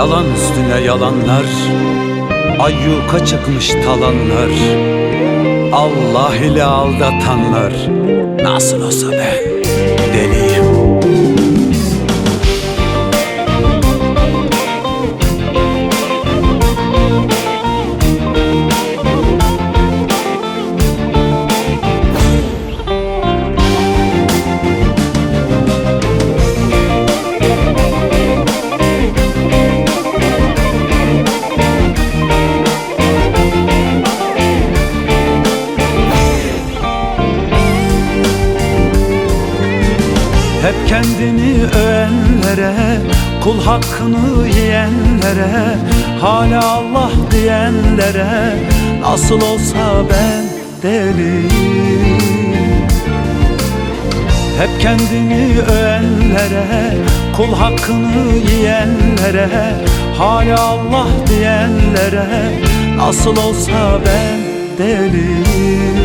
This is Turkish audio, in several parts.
Yalan üstüne yalanlar Ayyuka çıkmış talanlar. Allah ile aldatanlar. Nasıl olsa ben Hep kendini övenlere Kul hakkını yiyenlere Hala Allah diyenlere Nasıl olsa ben deliyim. Hep kendini övenlere Kul hakkını yiyenlere Hala Allah diyenlere Nasıl olsa ben deliyim.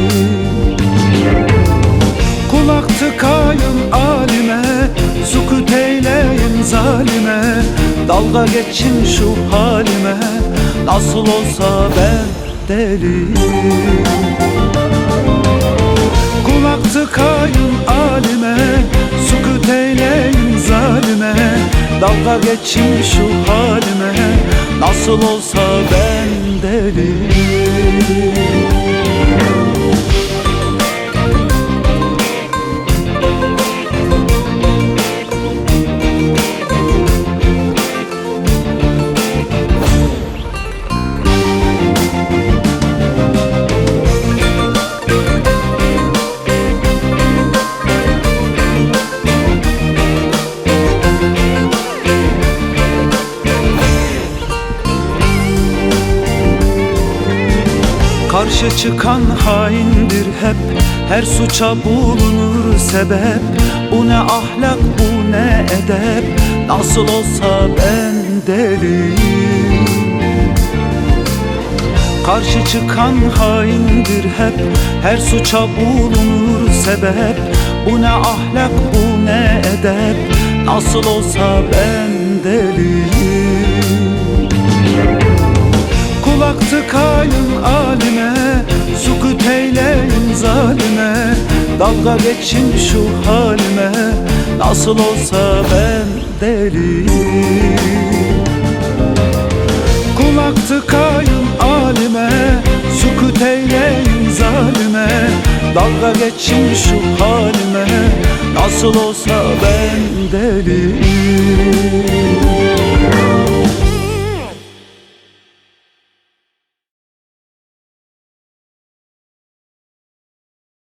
Kulak Sukut zalime Dalga geçin şu halime. Nasıl olsa ben deliyim Kulak tıkayın alime Sukut eyleyin zalime. Dalga geçin şu halime Nasıl olsa ben deliyim Karşı çıkan haindir hep. Her suça bulunur sebep. Bu ne ahlak bu ne edep. Nasıl olsa ben deliyim. Karşı çıkan haindir hep. Her suça bulunur sebep. Bu ne ahlak bu ne edep. Nasıl olsa ben deliyim Dalga geçin şu halime Nasıl olsa ben deliyim. Kulak tıkayın alime Sukut eyleyin zalime. Dalga geçin şu halime Nasıl olsa ben deliyim